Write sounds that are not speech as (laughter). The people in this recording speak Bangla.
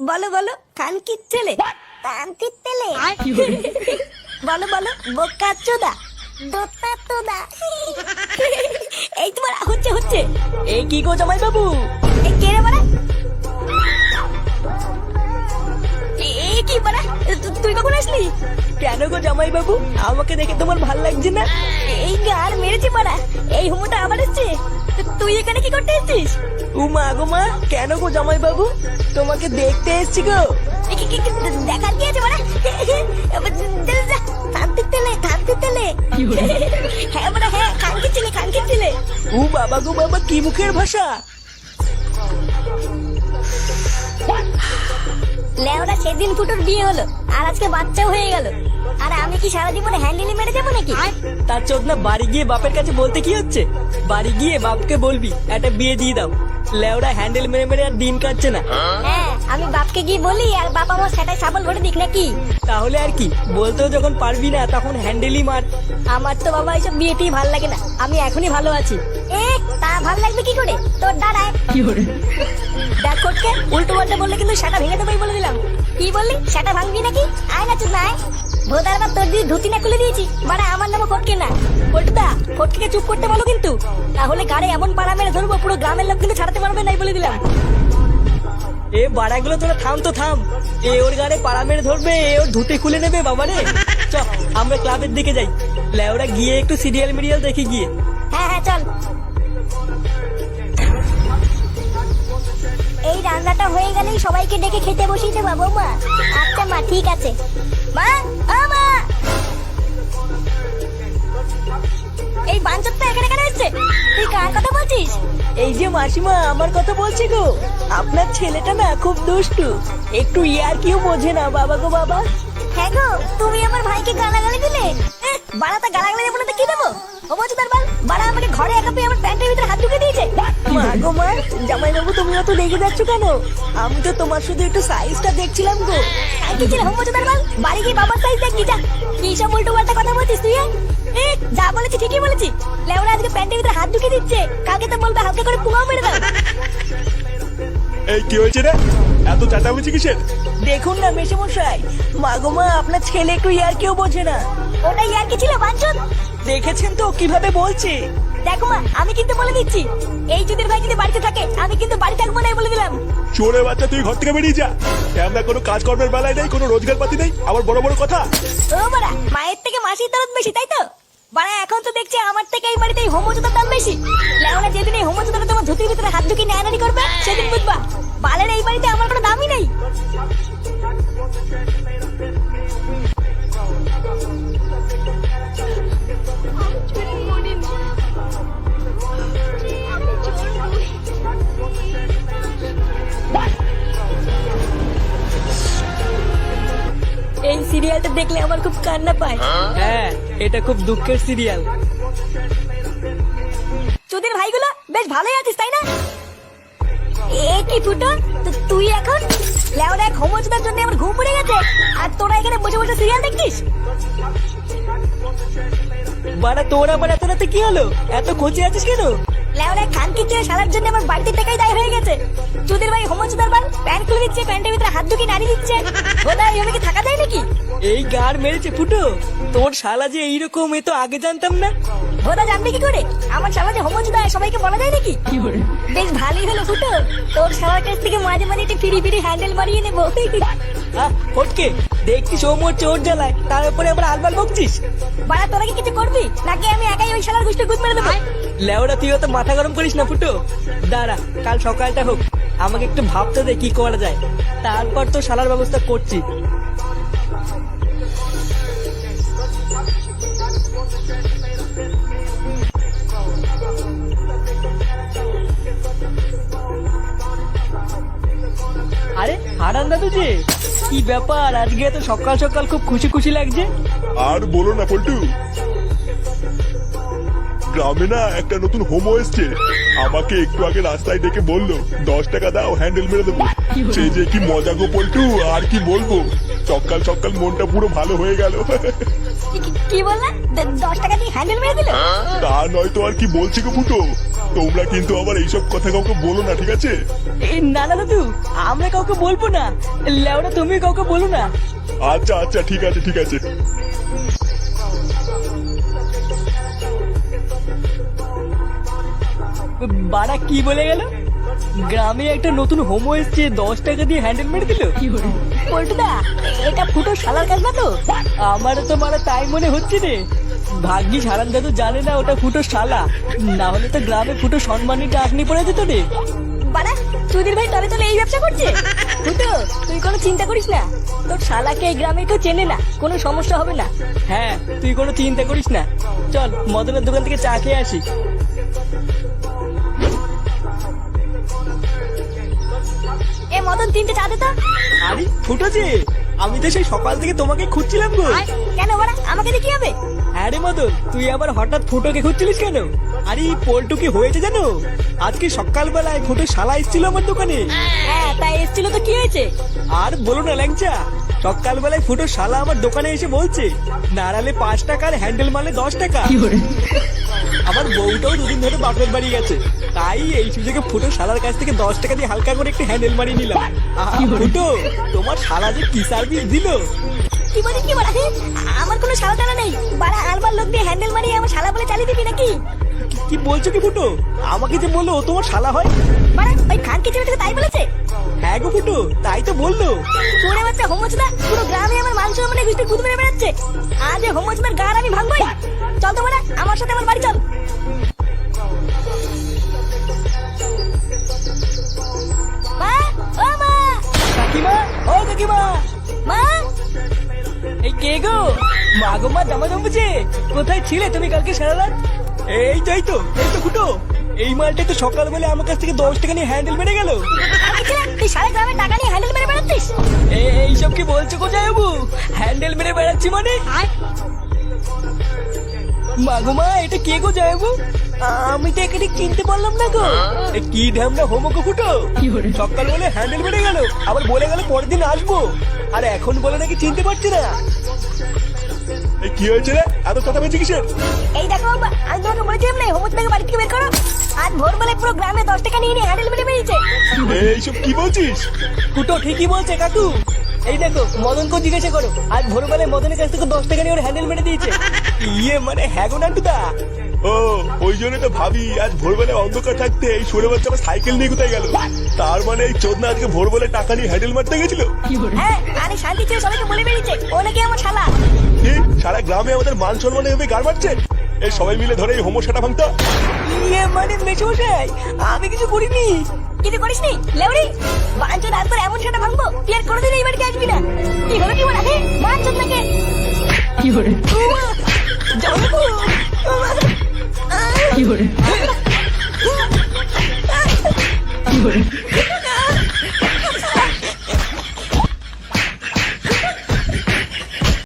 বলো বলো কানকির ছেলে কানকির ছেলে বলো বলো বোকা চোদা দোতা তোদা। এই তোমার হচ্ছে হচ্ছে। এই কি গো জামাই বাবু এই কে রে বাড়া এই কি বাড়া তুই কখন আসলি? কেন গো জামাই বাবু আমাকে দেখে তোমার ভালো লাগছে না? এই গার মেরেছে বাড়া এই হুমোটা আবার এসছে। তুই এখানে কি করতে এসছিস? ও মা গো মা কেন গো জামাই বাবু তোমাকে দেখতে এসছি গো। তেলে কান্তির তেলে। হ্যাঁ হ্যাঁ কানকির ছেলে কানকির ছেলে ও বাবা গো বাবা কি মুখের ভাষা? লেওরা সেদিন ফুটোর বিয়ে হলো আর আজকে বাচ্চাও হয়ে গেল। আর আমি কি সারা জীবনে হ্যান্ডেলি মেরে যাব নাকি তার চোদ না বাড়ি গিয়ে বাপের কাছে বলতে কি হচ্ছে? বাড়ি গিয়ে বাপকে বলবি একটা বিয়ে দিয়ে দাও। লেওরা হ্যান্ডেল মেরে মেরে আর দিন কাটছে না। হ্যাঁ আমি বাপকে গিয়ে বলি আর বাপ আমার সেটাই সাবল ভরে দিক নাকি? তাহলে আর কি? বলতেও যখন পারবি না তখন হ্যান্ডেলই মার। আমার তো বাবা এইসব বিয়েতেই ভালো লাগে না। আমি এখনই ভালো আছি। এ তা ভালো লাগবে কি করে? তোর দাঁড়ায় কি করে? দেখ কোটকে উল্টো পাল্টা বললে কিন্তু সেটা ভেঙে দেবোই বলে দিলাম। কি বললি? সেটা ভাঙবি নাকি? আয় না চুপ না আয়। ভোদার বা তোর দিয়ে ধুতি না খুলে দিয়েছি? মানে আমার নামে ফটকে না। ফটদা ফটকে চুপ করতে বলো কিন্তু। তাহলে গাড়ি এমন পাড়া মেরে ধরবো পুরো গ্রামের লোক কিন্তু ছাড়াতে পারবে নাই বলে দিলাম। এ বাড়াগুলো তোরা থাম তো থাম। এ ওর গাড়ে পাড়া মেরে ধরবে এ ওর ধুতে খুলে নেবে বাবা রে। চ আমরা ক্লাবের দিকে যাই। লেওরা গিয়ে একটু সিরিয়াল মিরিয়াল দেখি গিয়ে। হ্যাঁ হ্যাঁ চল। এই রান্নাটা হয়ে গেলেই সবাইকে ডেকে খেতে বসিয়ে দেবো বৌমা। আচ্ছা মা ঠিক আছে। মা মা এই যে মাসিমা আমার কথা বলছি গো। আপনার ছেলেটা না খুব দুষ্টু। একটু ইয়ার কিও বোঝে না বাবা গো বাবা। হ্যাঁ গো তুমি আমার ভাইকে গালাগালি দিলে? বাড়াতে গালাগালি দেবো না তো কি দেবো? ও বলছো তার বাল বাড়া আমাকে ঘরে একা পেয়ে আমার প্যান্টের ভিতরে হাত ঢুকে দিয়েছে। মা গো মা জামাই বাবু তুমি অত রেগে যাচ্ছ কেন? আমি তো তোমার শুধু একটু সাইজটা দেখছিলাম গো। আর কি ছিল? হোমোচো তার বাল বাড়ি গিয়ে বাবার সাইজ দেখবি যা। কি সব উল্টো পাল্টা কথা বলছিস তুই হ্যাঁ? যা বলেছি ঠিকই বলেছি। লেওরা আজকে প্যান্টের ভিতরে হাত ঢুকে দিচ্ছে। কালকে তো বলবে হালকা করে পুঙাও মেরে দাও। এই কি হয়েছে রে? এত চাটামেচি কিসের? দেখুন না মেশামশাই মা গো মা আপনার ছেলে একটু ইয়ার কেউ বোঝে না। ওটাই আর কি ছিল বাঞ্চন? দেখেছেন তো কীভাবে বলছে? দেখো মা আমি কিন্তু বলে দিচ্ছি। এই যুদের ভাই যদি বাড়িতে থাকে আমি কিন্তু বাড়ি থাকব না বলে দিলাম। চোরে বাচ্চা তুই ঘর থেকে বেরিয়ে যা। আমরা কোনো কাজকর্মের বেলায় নেই কোনো রোজগার পাতি নেই। আবার বড় বড় কথা। ও বাড়া মায়ের থেকে মাসির দরদ বেশি তাই তো? বাড়া, এখন তো দেখছি আমার থেকে এই বাড়িতে এই হোমোচোদার দাম বেশি। লেওনা যেদিন এই হোমোচোদাটা তোমার ধুতির ভিতরে হাত ঢুকিয়ে নেয়ানারি করবে, সেদিন বুঝবা, বালের এই বাড়িতে আমার কোনো দামই নেই। এই সিরিয়ালটা দেখলে আমার খুব কান্না পায়। হ্যাঁ। এটা খুব দুঃখের সিরিয়াল তোদের ভাইগুলো বেশ ভালোই আছিস তাই না? এ কি ফুটো তু- তুই এখন? লেওরা এক হোমোচোদার জন্য আমার ঘুম পড়ে গেছে। আর তোরা এখানে বসে বসে সিরিয়াল দেখছিস? বাড়া তোর আবার এত রাতে কি হলো? এত খোঁজে আছিস কেন? লেওরা খানকে চেয়ে সারার জন্য আমার বাড়িতে টাকাই দায় হয়ে গেছে। তোদের ভাই হোমোচোদার বাল প্যান্ট খুলে দিচ্ছে প্যান্টের ভিতরে হাত ঢুকিয়ে নাড়ি দিচ্ছে। ওরা এইভাবে কি থাকা যায় নাকি? এই গার মেরেছে ফুটো। তোর শালা যে এইরকম এ তো আগে জানতাম না। জানবে কি করে? আমার সমাজে সবাইকে বলা যায় নাকি? বেশ ভালোই হলো ফুটো। তোর সবার কাছ থেকে মাঝে মাঝে একটু ফিরি ফিরি হ্যান্ডেল মারিয়ে নেব। ফটকে। দেখছি চোর জ্বালায়। তার উপরে আবার আলবাল বকছিস বাড়া তোরা কি কিছু করবি? নাকি আমি একাই ওই শালার গুষ্টি গুদ মেরে দেবো? লেওরা তুই অত মাথা গরম করিস না ফুটো। দাঁড়া কাল সকালটা হোক। আমাকে একটু ভাবতে দে কি করা যায়। তারপর তো শালার ব্যবস্থা করছি। আরে হারান কি ব্যাপার? আজকে তো সকাল সকাল খুব খুশি খুশি লাগছে। আর বলো না পল্টু। গ্রামে না একটা নতুন হোমো এসছে। আমাকে একটু আগে রাস্তায় ডেকে বলল দশ টাকা দাও হ্যান্ডেল মেরে দেবো। সে যে কি মজা গো পল্টু আর কি বলব? সকাল সকাল মনটা পুরো ভালো হয়ে গেল। কি- কি- কি বললা দশ টাকা দিয়ে হ্যান্ডেল মেরে দিল? তা নয় তো আর কি বলছি গো ফুটো তোমরা কিন্তু আবার এইসব কথা কাউকে বলো না ঠিক আছে? এই না না দাদু আমরা কাউকে বলব না। লেওরা তুমি কাউকে বলো না। আচ্ছা আচ্ছা ঠিক আছে ঠিক আছে। বাড়া কি বলে গেল? গ্রামে একটা নতুন হোমো এসছে দশ টাকা দিয়ে হ্যান্ডেল মেরে দিল। পল্টুদা এটা ফুটো শালার কাজ না তো? আমার তো মারা তাই মনে হচ্ছে রে। ভাগ্যিস হারান দাদু জানে না ওটা ফুটো শালা। না হলে তো গ্রামে ফুটো সম্মানী ডাকনি পড়ে যেত রে। বাড়া সুধীর ভাই তলে তলে এই ব্যবসা করছে? ফুটো তুই কোনো চিন্তা করিস না। তোর শালাকে এই গ্রামে কেউ চেনে না কোনো সমস্যা হবে না। হ্যাঁ তুই কোনো চিন্তা করিস না। চল মদনের দোকান থেকে চা খেয়ে আসি। এ মদন তিনটে চা দে তো। আরে ফুটো যে আমি তো সেই সকাল থেকে তোমাকে খুঁজছিলাম গো। কেন বাড়া আমাকে দিয়ে কি হবে? হ্যাঁ রে মদন তুই আবার হঠাৎ ফুটোকে খুঁজছিলিস কেন? আরে পল্টু কি হয়েছে জানো? আজকে সকালবেলায় ফুটো শালা এসেছিল আমার দোকানে। হ্যাঁ তাই এসছিল তো কি হয়েছে? আর বলো না ল্যাংচা সকালবেলায় ফুটো শালা আমার দোকানে এসে বলছে নাড়ালে পাঁচ টাকা আর হ্যান্ডেল মারলে দশ টাকা। আমার বউটাও দুদিন ধরে বাপের বাড়ি গেছে। তাই এই সুযোগে ফুটো শালার কাছ থেকে দশ টাকা দিয়ে হালকা করে একটু হ্যান্ডেল মারিয়ে নিলাম। আহা, ফুটো তোমার শালা যে কি সার্ভিস দিল? কি বলি কি বলা? আমার কোনো শালা টালা নেই। বাড়া আলবার লোক দিয়ে হ্যান্ডেল মারিয়ে আমার শালা বলে চালিয়ে দিবি নাকি? কি- বলছো কি ফুটো? আমাকে যে বলল তোমার শালা হয়? বাড়া ওই খানকে ছেলেটাকে তাই বলেছে? হ্যাঁ গো ফুটো তাই তো বলল। পুরে বাচ্চা হোমচদা পুরো গ্রামে আমার মান সম্মানে গুষ্টি গুদ মেরে বেড়াচ্ছে। আজ এই হোমচদার গার আমি ভাঙবই। চল তো বাড়া আমার সাথে আমার বাড়ি চল। মা ও মা! কাকিমা ও কাকিমা! কে গো? মা গো মা জামা জমেছে কোথায় ছিলে তুমি কালকে সারা রাত? এই তো এই তো এই তো ফুটো এই মালটা তো সকালবেলা আমার কাছ থেকে দশ টাকা নিয়ে হ্যান্ডেল মেরে গেল। তুই সারা গ্রামে টাকা নিয়ে হ্যান্ডেল মেরে বেড়াচ্ছিস? এইসব কি বলছো কোথায় বাবু? হ্যান্ডেল মেরে বেড়াচ্ছি মানে? মাগো মা এটা কে গো যাব আমি তো এখানে চিনতে পারলাম না গো। কি হোমকো ফুটো সকাল বলে হ্যান্ডেল মেরে গেল আবার বলে গেল পরের দিন আসব। আর এখন বলে নাকি চিনতে পারছি না। কি হয়েছে রে? এত কথা বলছি কিসের? এই দেখো আমি তোমাকে বলেছিলাম না হোমচদাকে বাড়ি থেকে বের করো। আজ ভোরবেলায় পুরো গ্রামে দশ টাকা নিয়ে নিয়ে হ্যান্ডেল বেরিয়েছে। এইসব কি বলছিস? ফুটো ঠিকই বলছে কাকু। এই দেখো মদনকে জিজ্ঞাসা করো। আজ ভোরবেলায় মদনের কাছ থেকে দশ টাকা নিয়ে ওর হ্যান্ডেল মেরে দিয়েছে। ইয়ে মানে হ্যাঁ গো নান্টুদা? ও ওই জন্য তো ভাবি আজ ভোরবেলায় অন্ধকার থাকতে এই সরে বাচ্চা আমার সাইকেল নিয়ে কোথায় গেল? তার মানে এই চোদনা আজকে ভোরবেলায় টাকা নিয়ে হ্যান্ডেল মারতে গেছিল? হ্যাঁ আরে শান্তি ছিল সবাইকে বলে বেরিয়েছে ও নাকি আমার শালা। সারা গ্রামে আমাদের মান সম্মান এভাবে গার মারছে? এই সবাই মিলে ধরে এই হোমোসাটা ভাঙতো। ইয়ে মানে মেশমশাই আমি কিছু করিনি। কিছু করিস নি লেউরি বাঞ্চো তারপর এমন সেটা ভাঙবো? তুই আর কোনোদিন এই বাড়িতে আসবি না। কি হলো কি বলা হে বাঞ্চো নাকি কি করে কি করে। (laughs)